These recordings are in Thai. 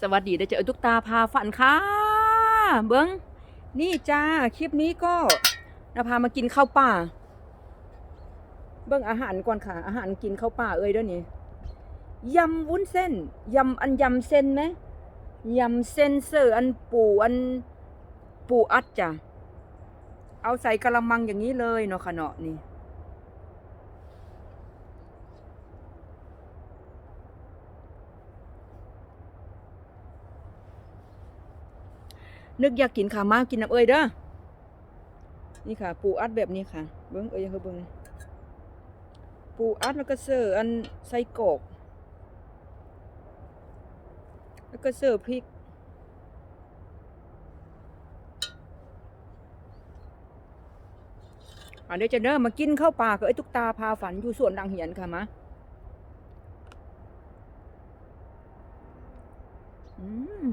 สวัสดีได้เจอตุ๊กตาพาฝันค่ะเบิ้งนี่จ้าคลิปนี้ก็นาพามากินข้าวป่า เบิ้งอาหารก่อนค่ะ อาหารกินข้าวป่าเอ้ยเด้อนี่ยำวุ้นเส้นยำอันยำเส้นไหมยำเส้นเสืออันปูอันปูอัดจ้ะเอาใส่กะละมังอย่างนี้เลยเนาะค่ะเนาะนี่ นึกอยากกินขามากินน้ำเอ้ยเด้อนี่ค่ะ ปูอัดแบบนี้ค่ะ เบิ้งเอ้ยเฮาเบิ้งปูอัดแล้วก็เสิร์ฟอันไส้กรอกแล้วก็เสิร์ฟพริกอันเดี๋ยวจะเด้อมากินข้าวปลากับไอ้ตุ๊กตาพาฝันอยู่สวนดังเหียนค่ะมาอืม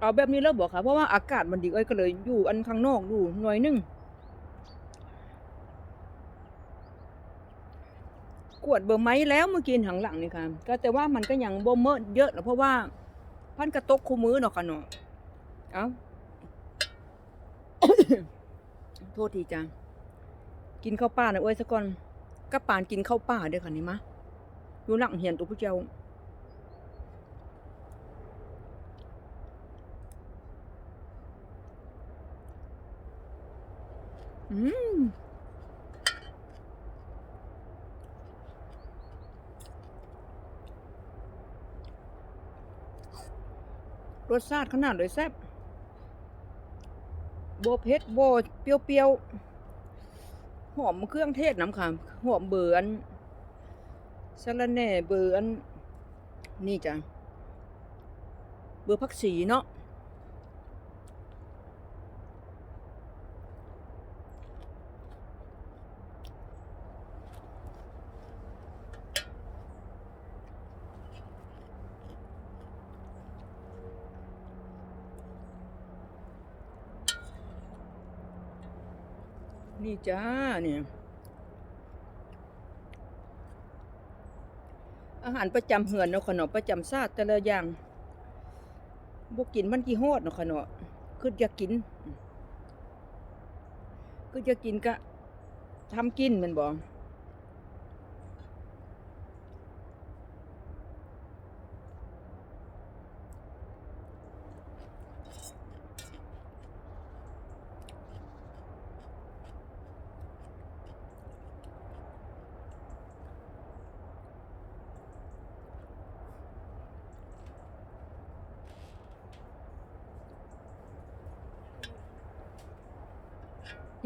เอาแบบนี้แล้วบอกค่ะ เพราะว่าอากาศมันดีเอ้ยก็เลยอยู่อันข้างนอกดูหน่อยนึงกวดเบอร์ไม้แล้วเมื่อกี้หังหลังนี่ค่ะ ก็แต่ว่ามันก็ยังบ่เมิดเยอะเพราะว่าพันกระตกคู่มือเนาะค่ะเนาะเอาโทษทีจ้ะกินข้าวป่านะเอ้ยซะก่อนกับปานกินข้าวป่าเด้อค่ะนี่มะอยู่หลังเหียนตัวผู้เจ้า อืมรสชาติขนาดเลยแซ่บโบเผ็ดโบเปรี้ยวๆ หอมเครื่องเทศน้ำค่ะหอมเบืออันสะระแหน่เบืออันนี่จ้ะ เบือผักสีเนาะ นี่จ้าเนี่ยอาหารประจำเหือนเนาะขนมประจำซาตแต่ละอย่างบกินมันกี่โหดเนาะขนมคืออยากกินคืออยากกินก็ทำกินมันบอก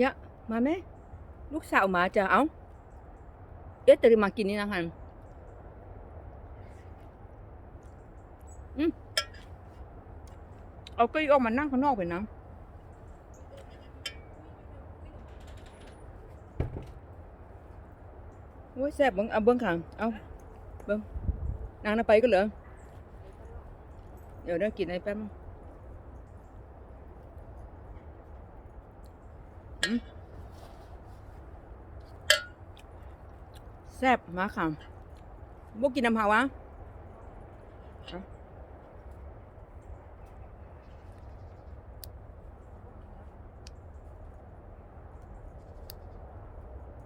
ยะมาไหมลูกสาวมาจะเอาเอ๊ะแต่มากินนี่นะฮันอืมเอาเก็ออกมานั่งข้างนอกไปนะโอ้ยแซ่บเบังเอาเบิ้งขังเอาเบิ้งนางน่ะไปก็เหรอเดี๋ยวได้กินอะไรแป๊บนึง แซ่บมากค่ะบกินน้ำผาวะ